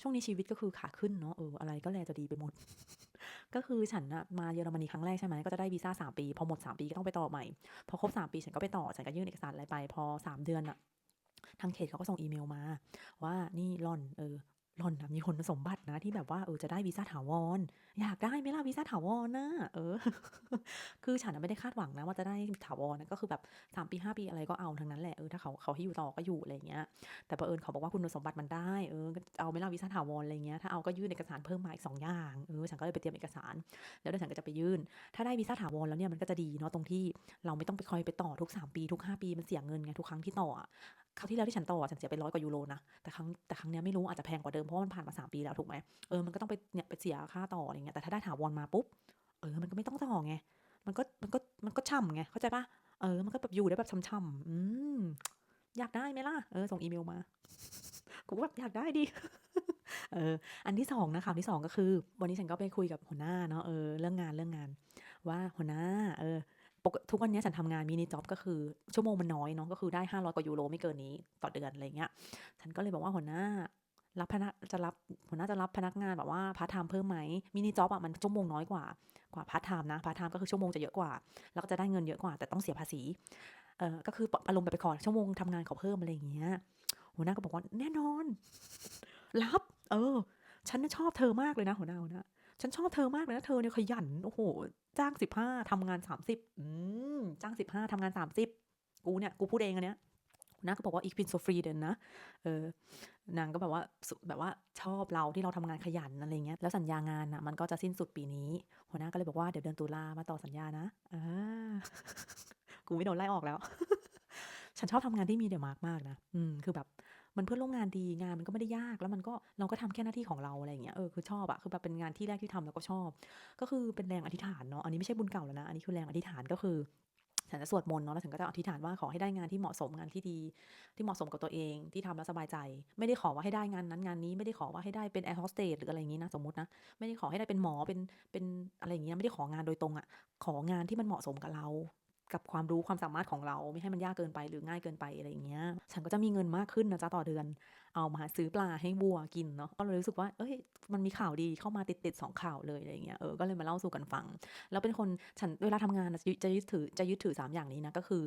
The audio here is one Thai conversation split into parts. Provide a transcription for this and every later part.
ช่วงนี้ชีวิตก็คือขาขึ้นเนาะเอออะไรก็แลจะดีไปหมด ก็คือฉันอะมาเยอรมนีครั้งแรกใช่ไหมก็จะได้วีซ่าสามปี พอหมดสามปีก็ต้องไปต่อใหม่ พอครบสามปีฉันก็ไปต่อฉันก็ยื่นเอกสารอะไรไป พอสามเดือนอะทางเขตเขาก็ส่งอีเมลมา ว่านี่ร่อนเออ ร่อนนะมีคุณสมบัตินะที่แบบว่าเออจะได้วีซ่าถาวร อยากได้ไหมล่ะวีซ่าถาวรนะเออ คือฉันไม่ได้คาดหวังนะว่าจะได้ถาวรนะก็คือแบบสามปีห้าปีอะไรก็เอาทั้งนั้นแหละเออถ้าเขาเขาให้อยู่ต่อก็อยู่อะไรอย่างเงี้ยแต่บังเอิญเขาบอกว่าคุณสมบัติมันได้เออเอาไม่ล่ะวีซ่าถาวรอะไรเงี้ยถ้าเอาก็ยื่นเอกสารเพิ่มมาอีกสองอย่างเออฉันก็เลยไปเตรียมเอกสาร แล้วเดี๋ยวฉันก็จะไปยื่น ถ้าได้วีซ่าถาวรแล้วเนี่ยมันก็จะดีเนาะตรงที่เราไม่ต้องไปคอยไปต่อทุก 3 ปีทุก 5 ปีมันเสียเงินไงทุกครั้งที่ต่อ คราวที่แล้วที่ฉันต่อฉันเสียไปร้อยกว่ายูโรนะแต่ครั้งแต่ครั้งนี้ไม่รู้อาจจะแพงกว่าเดิมเพราะมันผ่านมาสามปีแล้วถูกไหมเออมันก็ต้องไปเนี่ยไปเสียค่าต่ออะไรเงี้ยแต่ถ้าได้ถาวรมาปุ๊บเออมันก็ไม่ต้องต่อไงมันก็มันก็มันก็ช่ำไงเข้าใจปะเออมันก็แบบอยู่ได้แบบช่ำๆอืมอยากได้ไหมล่ะเออส่งอีเมลมากูแบบอยากได้ดิเอออันที่สองนะข่าวที่สองก็คือ วันนี้ฉันก็ไปคุยกับหัวหน้าเนาะเออเรื่องงานเรื่องงาน ว่าหัวหน้า เออ ทุกวันนี้ฉันทำงานมินิจ็อบก็คือชั่วโมงมันน้อยเนาะก็คือได้ห้าร้อยกว่ายูโรไม่เกินนี้ต่อเดือนอะไรเงี้ย ฉันก็เลยบอกว่าหัวหน้ารับพนักจะรับหัวหน้าจะรับพนักงานแบบว่าพาร์ทไทม์เพิ่มไหมมินิจ็อบอะมันชั่วโมงน้อยกว่ากว่าพาร์ทไทม์นะพาร์ทไทม์ก็คือชั่วโมงจะเยอะกว่า แล้วก็จะได้เงินเยอะกว่า แต่ต้องเสียภาษีเอ่อก็คืออารมณ์แบบไปขอชั่วโมงทำงานเขาเพิ่มอะไรอย่างเงี้ยหัวหน้าก็บอกว่าแน่นอน รับ เออ ฉันชอบเธอมากเลยนะหัวหน้าหัวหน้า ฉันชอบเธอมากเลยนะเธอเนี่ยขยันโอ้โห จ้างสิบห้าทำงานสามสิบอืมจ้างสิบห้าทำงานสามสิบกูเนี่ยกูพูดเองอันเนี้ยหัวหน้าก็บอกว่าอีกพินโซฟรีเดนนะ เออนางก็แบบว่าแบบว่าชอบเราที่เราทำงานขยันอะไรเงี้ย แล้วสัญญางานอะ มันก็จะสิ้นสุดปีนี้ หัวหน้าก็เลยบอกว่าเดี๋ยวเดือนตุลามาต่อสัญญานะ อ่า กูไม่โดนไล่ออกแล้ว ฉันชอบทำงานที่มีเดอะมาร์กมากนะ อืม คือแบบ มันเพื่อนร่วมงานดีงานมันก็ไม่ได้ยาก แล้วมันก็เราก็ทำแค่หน้าที่ของเราอะไรอย่างเงี้ยเออคือชอบอะคือแบบเป็นงานที่แรกที่ทำแล้วก็ชอบ ก็คือเป็นแรงอธิษฐานเนาะอันนี้ไม่ใช่บุญเก่าแล้วนะอันนี้คือแรงอธิษฐานก็คือฉันจะสวดมนต์เนาะแล้วฉันก็จะอธิษฐานว่าขอให้ได้งานที่เหมาะสมงานที่ดี ที่เหมาะสมกับตัวเองที่ทำแล้วสบายใจ ไม่ได้ขอว่าให้ได้งานนั้นงานนี้ไม่ได้ขอว่าให้ได้เป็นแอร์โฮสเตสหรืออะไรอย่างงี้นะสมมตินะไม่ได้ขอให้ได้เป็นหมอเป็นเป็นอะไรอย่างเงี้ยไม่ได้ของานโดยตรงอะของานที่มันเหมาะสมกับเรา กับความรู้ความสามารถของเรา ไม่ให้มันยากเกินไปหรือง่ายเกินไปอะไรอย่างเงี้ย ฉันก็จะมีเงินมากขึ้นนะจ๊ะต่อเดือน เอามาซื้อปลาให้วัวกินเนาะก็เลยรู้สึกว่าเอ้ยมันมีข่าวดีเข้ามาติดๆสองข่าวเลยอะไรอย่างเงี้ยเออก็เลยมาเล่าสู่กันฟัง แล้วเป็นคนฉันเวลาทำงานนะจะยึดถือจะยึดถือสามอย่างนี้นะก็คือ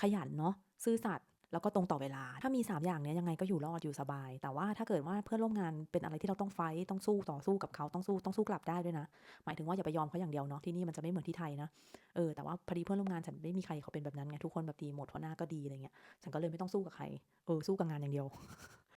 ขยันเนาะซื่อสัตย์ แล้วก็ตรงต่อเวลา ถ้ามี 3 อย่างเนี้ยยังไงก็อยู่รอดอยู่สบาย แต่ว่าถ้าเกิดว่าเพื่อนร่วมงานเป็นอะไรที่เราต้องไฟต้องสู้ต่อสู้กับเขาต้องสู้ต้องสู้กลับได้ด้วยนะ หมายถึงว่าอย่าไปยอมเขาอย่างเดียวเนาะที่นี่มันจะไม่เหมือนที่ไทยนะเออแต่ว่าพอดีเพื่อนร่วมงานฉันไม่มีใครเขาเป็นแบบนั้นไงทุกคนแบบดีหมดหัวหน้าก็ดีอะไรเงี้ยฉันก็เลยไม่ต้องสู้กับใครเออสู้กับงานอย่างเดียว